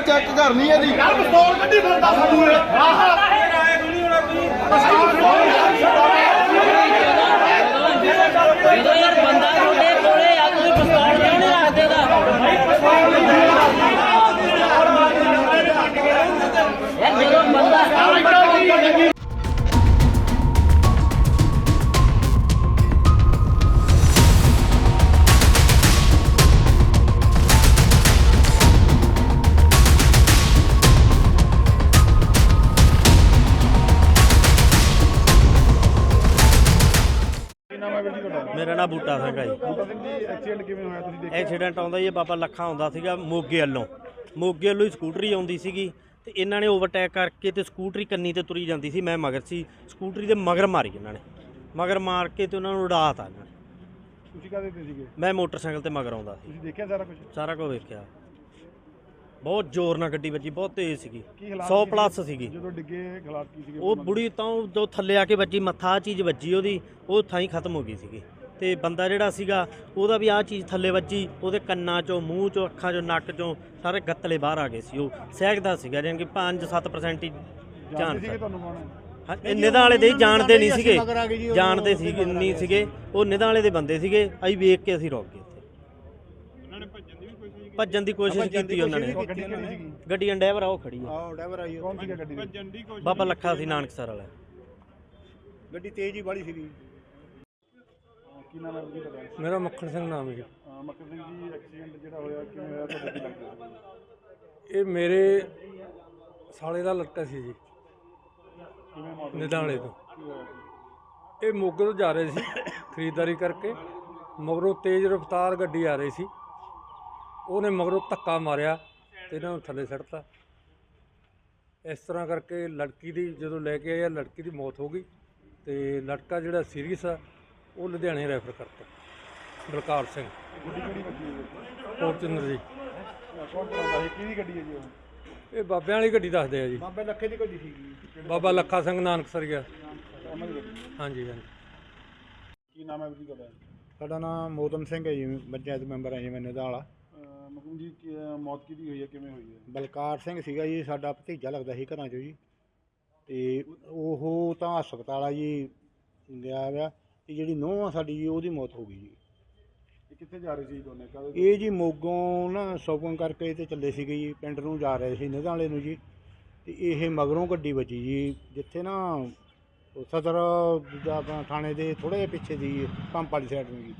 Check ਕਰਨੀ ਹੈ ਜੀ ਯਾਰ ਪਿਸਤੌਲ ਕੱਢੀ ਫਿਰਦਾ ਸਾਨੂੰ ਇਹ ਆਹ। ਜਦੋਂ ਯਾਰ ਬੰਦਾ ਤੁਹਾਡੇ ਤੁਹਾਡਾ ਮੇਰਾ ਨਾਮ ਬੂਟਾ ਸਿੰਘ ਹੈ ਜੀ। ਬੂਟਾ ਸਿੰਘ ਜੀ ਐਕਸੀਡੈਂਟ ਕਿਵੇਂ ਹੋਇਆ ਤੁਸੀਂ ਦੇਖਿਆ? ਐਕਸੀਡੈਂਟ ਆਉਂਦਾ ਜੀ ਬਾਬਾ ਲੱਖਾ ਆਉਂਦਾ ਸੀਗਾ ਮੋਗੇ ਵੱਲੋਂ। ਮੋਗੇ ਵੱਲੋਂ ਹੀ ਸਕੂਟਰੀ ਆਉਂਦੀ ਸੀਗੀ ਤੇ ਇਹਨਾਂ ਨੇ ਓਵਰਟੇਕ ਕਰਕੇ ਤੇ ਸਕੂਟਰੀ ਕੰਨੀ ਤੇ ਤੁਰੀ ਜਾਂਦੀ ਸੀ ਮੈਂ ਮਗਰ ਸੀ। ਸਕੂਟਰੀ ਦੇ ਮਗਰ ਮਾਰੀ ਇਹਨਾਂ ਨੇ। ਮਗਰ ਮਾਰ ਕੇ ਤੇ ਉਹਨਾਂ ਨੂੰ ਉਡਾਤਾ ਇਹਨਾਂ ਨੇ। ਤੁਸੀਂ ਕਾਹਦੇ ਤੇ ਸੀਗੇ? ਮੈਂ ਮੋਟਰਸਾਈਕਲ ਤੇ ਮਗਰ ਆਉਂਦਾ ਸੀ। ਤੁਸੀਂ ਦੇਖਿਆ ਸਾਰਾ ਕੁਝ ਸਾਰਾ ਕੁਝ ਵੇਖਿਆ। ਬਹੁਤ ਜ਼ੋਰ ਨਾਲ ਗੱਡੀ ਵੱਜੀ ਬਹੁਤ ਤੇਜ਼ ਸੀਗੀ। ਕੀ ਹਾਲਾਤ 100 ਕੀ ਪਲੱਸ ਸੀਗੀ। ਜਦੋਂ ਡਿੱਗੇ ਹਾਲਾਤ ਕੀ ਸੀਗੇ? ਉਹ ਬੁੜੀ ਤਾਂ ਜੋ ਥੱਲੇ ਆ ਕੇ ਵੱਜੀ ਮੱਥਾ ਆਹ ਚੀਜ਼ ਵੱਜੀ ਉਹਦੀ ਉਹ ਥਾਂ ਹੀ ਖਤਮ ਹੋ ਗਈ ਸੀਗੀ। ਤੇ ਬੰਦਾ ਜਿਹੜਾ ਸੀਗਾ ਉਹਦਾ ਵੀ ਆਹ ਚੀਜ਼ ਥੱਲੇ ਵੱਜੀ ਉਹਦੇ ਕੰਨਾਂ ਚੋਂ ਮੂੰਹ ਚੋਂ ਅੱਖਾਂ ਚੋਂ ਨੱਕ ਚੋਂ ਸਾਰੇ ਗੱਤਲੇ ਬਾਹਰ ਆ ਗਏ ਸੀ। ਉਹ ਸਹਿਕਦਾ ਸੀਗਾ ਜਾਣੀ ਕਿ 5-7% ਹੀ ਜਾਣਦੇ ਜਾਣ ਸੀਗੇ ਤੁਹਾਨੂੰ ਕੌਣ? ਹੈ ਹਾਂ, ਇਹ ਨਿਦਾਂ ਵਾਲੇ ਦੇ ਹੀ ਜਾਣਦੇ ਨਹੀਂ ਸੀਗੇ। ਜਾਣਦੇ ਸੀਗੇ ਨਹੀਂ ਸੀਗੇ। ਉਹ ਨਿਦਾਂ ਵਾਲੇ ਦੇ ਬੰਦੇ ਸੀਗੇ ਅਸੀਂ ਵੇਖ ਕੇ ਅਸੀਂ ਰੁਕ ਗਏ। ਭੱਜਣ ਦੀ ਕੋਸ਼ਿਸ਼ ਕੀਤੀ ਉਹਨਾਂ ਨੇ। ਗੱਡੀ ਅੰਡੈਵਰ ਆ ਉਹ ਖੜੀ ਆ। ਆਹ ਡਰਾਈਵਰ ਆਈ ਕੌਣ ਸੀਗਾ ਗੱਡੀ ਦੇ? ਬਾਬਾ ਲੱਖਾ ਸੀ ਨਾਨਕਸਰ ਵਾਲਾ। ਗੱਡੀ ਤੇਜ਼ ਹੀ ਬਾੜੀ ਸੀਗੀ। ਕੀ ਨਾਮ ਹੈ ਜੀ ਤੁਹਾਡਾ ਮੇਰਾ ਮੱਖਣ ਸਿੰਘ ਨਾਮ ਹੈ ਜੀ। ਅਹ ਮੱਕਰ ਸਿੰਘ ਜੀ ਐਕਸੀਡੈਂਟ ਜਿਹੜਾ ਹੋਇਆ ਕਿਵੇਂ ਹੋਇਆ ਤੁਹਾਡੇ ਕੀ ਲੱਗਦਾ ਇਹ ਮੇਰੇ ਸਾਲੇ ਦਾ ਲੜਕਾ ਸੀ ਜੀ ਕਿਵੇਂ ਮੌਤ? ਨਿਦਾਲੇ ਤੋਂ। ਸੀ? ਇਹ ਮੋਗੇ ਤੋਂ ਜਾ ਰਹੇ ਸੀ ਖਰੀਦਦਾਰੀ ਕਰਕੇ। ਮਗਰੋਂ ਤੇਜ਼ ਰਫ਼ਤਾਰ ਗੱਡੀ ਆ ਰਹੀ ਸੀ। ਉਹਨੇ ਮਗਰੋਂ ਧੱਕਾ ਮਾਰਿਆ ਤੇ ਇਹਨਾਂ ਨੂੰ ਥੱਲੇ ਸੱਟਤਾ। ਇਸ ਤਰ੍ਹਾਂ ਕਰਕੇ ਲੜਕੀ ਦੀ ਜਦੋਂ ਲੈ ਕੇ ਆਇਆ ਲੜਕੀ ਦੀ ਮੌਤ ਹੋ ਗਈ ਤੇ ਲੜਕਾ ਜਿਹੜਾ ਸੀਰੀਅਸ ਆ ਉਹ ਲੁਧਿਆਣੇ ਰੈਫਰ ਕਰਤਾ। ਬਲਕਾਰ ਸਿੰਘ। ਫੋਰਚੂਨਰ ਜੀ। ਕਿਹਦੀ ਗੱਡੀ ਹੈ ਇਹ ਬਾਬਿਆਂ ਵਾਲੀ ਗੱਡੀ ਦੱਸਦੇ ਆ ਜੀ। ਬਾਬੇ ਲੱਖੇ ਦੀ ਗੱਡੀ ਸੀਗੀ। ਬਾਬਾ ਲੱਖਾ ਸਿੰਘ ਦੀ ਗੱਡੀ ਹਾਂਜੀ ਹਾਂਜੀ। ਕੀ ਨਾਮ ਹੈ ਜੀ ਤੁਹਾਡਾ? ਸਾਡਾ ਨਾਮ ਮੋਦਮ ਸਿੰਘ ਹੈ ਜੀ ਪੰਚਾਇਤ ਮੈਂਬਰ ਹੈ ਜੀ ਮੈਂ ਨਿਦਾਲਾ ਅਹ ਮਕਮ ਜੀ ਕੀ ਅਹ ਮੌਤ ਕਿਹਦੀ ਹੋਈ ਹੈ ਕਿਵੇਂ ਹੋਈ ਹੈ? ਬਲਕਾਰ ਸਿੰਘ ਸੀਗਾ ਜੀ ਸਾਡਾ ਭਤੀਜਾ ਲੱਗਦਾ ਸੀ ਘਰਾਂ 'ਚੋਂ ਜੀ। ਤੇ ਉਹ ਤਾਂ ਹਸਪਤਾਲ ਆ ਜੀ ਗਿਆ ਵਾ ਤੇ ਜਿਹੜੀ ਨੂੰਹ ਆ ਸਾਡੀ ਜੀ ਉਹਦੀ ਮੌਤ ਹੋ ਗਈ ਜੀ। ਇਹ ਕਿੱਥੇ ਜਾ ਰਹੇ ਸੀ ਦੋਨੇ? ਕਦੋਂ ਇਹ ਜੀ ਮੋਗੋਂ ਨਾ ਸ਼ੋਪਿੰਗ ਕਰਕੇ ਤੇ ਚੱਲੇ ਸੀਗੇ ਜੀ ਪਿੰਡ ਨੂੰ ਜਾ ਰਹੇ ਸੀ ਨਿਧਾਲੇ ਨੂੰ ਜੀ। ਤੇ ਇਹ ਮਗਰੋਂ ਗੱਡੀ ਵੱਜੀ ਜੀ ਜਿੱਥੇ ਨਾ ਉਹ ਸਦਰ ਦੂਜਾ ਆਪਣਾ ਥਾਣੇ ਦੇ ਥੋੜੇ ਜਿਹਾ ਪਿੱਛੇ ਦੀ ਪੰਪ ਵਾਲੀ ਸਾਈਡ ਨੂੰ ਜੀ।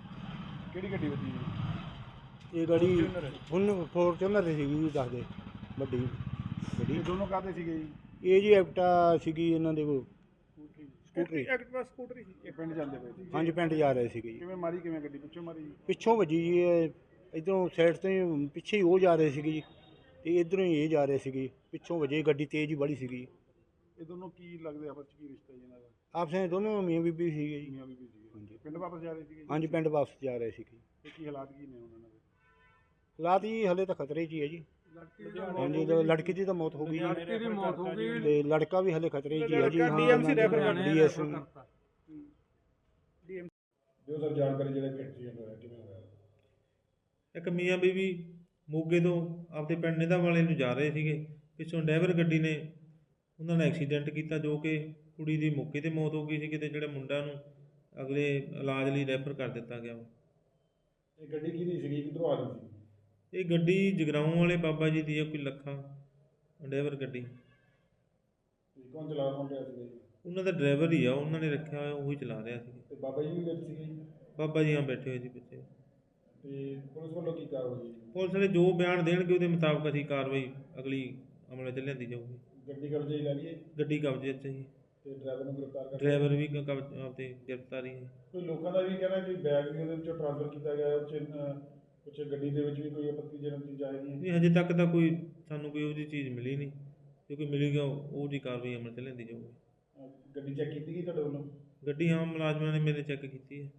ਕਿਹੜੀ ਗੱਡੀ ਵੱਜੀ ਜੀ? ਇਹ ਗੱਡੀ ਹੁਣ ਫੋਰਚੂਨਰ ਸੀਗੀ ਜੀ ਦੱਸਦੇ ਵੱਡੀ ਗੱਡੀ ਇਹ ਦੋਨੋਂ ਕਾਹਦੇ ਸੀਗੇ ਜੀ? ਇਹ ਜੀ ਐਕਟਾ ਸੀਗੀ ਇਹਨਾਂ ਦੇ ਕੋਲ ਸਕੂਟਰੀ। ਐਕਟਿਵਾ ਸਕੂਟਰੀ ਸੀ। ਇਹ ਪਿੰਡ ਜਾਂਦੇ ਪਏ ਸੀ। ਹਾਂਜੀ ਪਿੰਡ ਜਾ ਰਹੇ ਸੀਗੇ ਜੀ। ਕਿਵੇਂ ਮਾਰੀ ਕਿਵੇਂ ਗੱਡੀ? ਪਿੱਛੋਂ ਮਾਰੀ ਜੀ? ਪਿੱਛੋਂ ਵੱਜੀ ਜੀ ਇਹ ਇਧਰੋਂ ਸਾਈਡ ਤੋਂ ਹੀ ਪਿੱਛੇ ਹੀ ਉਹ ਜਾ ਰਹੇ ਸੀਗੇ ਜੀ। ਤੇ ਇਧਰੋਂ ਹੀ ਇਹ ਜਾ ਰਹੇ ਸੀਗੇ ਪਿੱਛੋਂ ਵੱਜੀ ਗੱਡੀ ਤੇਜ਼ ਹੀ ਬੜੀ ਸੀਗੀ। ਇਹ ਦੋਨੋਂ ਕੀ ਲੱਗਦੇ ਆਪਸ ਚ ਕੀ ਰਿਸ਼ਤਾ ਜੀ ਇਹਨਾਂ ਦਾ? ਆਪਸੇ ਦੋਨੋਂ ਮੀਆਂ ਬੀਬੀ ਸੀਗੇ ਜੀ। ਮੀਆਂ ਬੀਬੀ ਸੀਗੇ। ਹਾਂਜੀ। ਪਿੰਡ ਵਾਪਸ ਜਾ ਰਹੇ ਸੀਗੇ ਜੀ? ਹਾਂਜੀ ਪਿੰਡ ਵਾਪਸ ਜਾ ਰਹੇ ਸੀਗੇ ਤੇ ਕੀ ਹਾਲਾਤ ਕੀ ਨੇ ਉਹਨਾਂ ਦੇ ਹਾਲਾਤ ਜੀ ਹਲੇ ਤਾਂ ਖਤਰੇ 'ਚ ਹੀ ਹੈ ਜੀ। ਹਾਂਜੀ ਤੇ ਲੜਕੀ ਦੀ ਤਾਂ ਮੌਤ ਹੋ ਗਈ ਲੜਕੀ ਜੀ ਦੀ ਮੌਤ ਹੋ ਗਈ। ਤੇ ਲੜਕਾ ਵੀ ਹਲੇ ਖਤਰੇ 'ਚ ਹੀ ਹੈ ਜੀ DMC ਰੈਫਰ ਕਰ ਡੀਐਸ ਜੋ ਸਰ ਜਾਣਕਾਰੀ ਜਿਹੜਾ ਕਿ ਐਕਸੀਡੈਂਟ ਹੋਇਆ ਕਿਵੇਂ ਹੋਇਆ? ਇੱਕ ਮੀਆਂ ਬੀਬੀ ਮੋਗੇ ਤੋਂ ਆਪਦੇ ਪਿੰਡ ਨਿਧਾ ਵਾਲੇ ਨੂੰ ਜਾ ਰਹੇ ਸੀਗੇ। ਪਿੱਛੋਂ ਡਰਾਈਵਰ ਗੱਡੀ ਨੇ ਉਹਨਾਂ ਨੇ ਐਕਸੀਡੈਂਟ ਕੀਤਾ ਜੋ ਕਿ ਕੁੜੀ ਦੀ ਮੌਕੇ ਤੇ ਮੌਤ ਹੋ ਗਈ ਸੀ। ਤੇ ਜਿਹੜੇ ਮੁੰਡਾ ਨੂੰ ਅਗਲੇ ਇਲਾਜ ਲਈ ਰੈਫਰ ਕਰ ਦਿੱਤਾ ਗਿਆ। ਇਹ ਗੱਡੀ ਕਿਹਦੀ ਸੀਗੀ? ਕਿੱਧਰੋਂ ਆ ਰਹੀ ਸੀ? ਇਹ ਗੱਡੀ ਜਗਰਾਉਂ ਵਾਲੇ ਬਾਬਾ ਜੀ ਦੀ ਹੈ ਕੋਈ ਲੱਖਾਂ ਡਰਾਈਵਰ ਗੱਡੀ। ਤੇ ਕੌਣ ਚਲਾ ਕੌਣ ਰਿਹਾ ਸੀਗਾ ਜੀ? ਉਹਨਾਂ ਦਾ ਡਰਾਈਵਰ ਹੀ ਆ ਉਹਨਾਂ ਨੇ ਰੱਖਿਆ ਹੋਇਆ ਉਹੀ ਚਲਾ ਰਿਹਾ ਸੀ ਤੇ ਬਾਬਾ ਜੀ ਵੀ ਵਿੱਚ ਸੀਗੇ ਜੀ? ਬਾਬਾ ਜੀ ਆ ਬੈਠੇ ਹੋਏ ਸੀ ਪਿੱਛੇ। ਤੇ ਪੁਲਿਸ ਵੱਲੋਂ ਕੀ ਕਾਰਵਾਈ ਜੀ ਪੁਲਿਸ ਵਾਲੇ ਜੋ ਬਿਆਨ ਦੇਣਗੇ ਉਹਦੇ ਮੁਤਾਬਕ ਅਸੀਂ ਕਾਰਵਾਈ ਅਗਲੀ ਅਮਲ 'ਚ ਲਿਆਂਦੀ ਜਾਊਗੀ। ਗੱਡੀ ਕਬਜ਼ੇ 'ਚ ਲੈ ਲਈਏ? ਗੱਡੀ ਕਬਜ਼ੇ 'ਚ ਹੈ। ਤੇ ਡਰਾਈਵਰ ਨੂੰ ਗ੍ਰਿਫਤਾਰ ਕਰ ਡਰਾਈਵਰ ਵੀ ਕਬਜ਼ ਆਪਦੇ ਗ੍ਰਿਫਤਾਰੀ ਹੈ। ਕੋਈ ਲੋਕਾਂ ਦਾ ਵੀ ਕਹਿਣਾ ਕਿ ਬੈਗ ਵੀ ਉਹਦੇ ਵਿੱਚੋਂ ਟ੍ਰਾਂਸਫਰ ਕੀਤਾ ਗਿਆ ਉਹ 'ਚ ਕੁਝ ਗੱਡੀ ਦੇ ਵਿੱਚ ਵੀ ਕੋਈ ਆਪੱਤੀਜਨਕ ਚੀਜ਼ ਆਈ ਨਹੀਂ ਨਹੀਂ ਹਜੇ ਤੱਕ ਤਾਂ ਕੋਈ ਸਾਨੂੰ ਕੋਈ ਉਹਦੀ ਚੀਜ਼ ਮਿਲੀ ਨਹੀਂ। ਜੇ ਕੋਈ ਮਿਲੇਗਾ ਉਹ ਦੀ ਕਾਰਵਾਈ ਅਮਲ 'ਚ ਲੈਂਦੀ ਜਾਊਗੀ। ਗੱਡੀ ਚੈੱਕ ਕੀਤੀ ਗਈ ਤੁਹਾਡੇ ਵੱਲੋਂ? ਗੱਡੀ ਹਾਂ ਮੁਲਾਜ਼ਮਾਂ ਨੇ ਮੇਰੇ ਚੈੱਕ ਕੀਤੀ ਹੈ।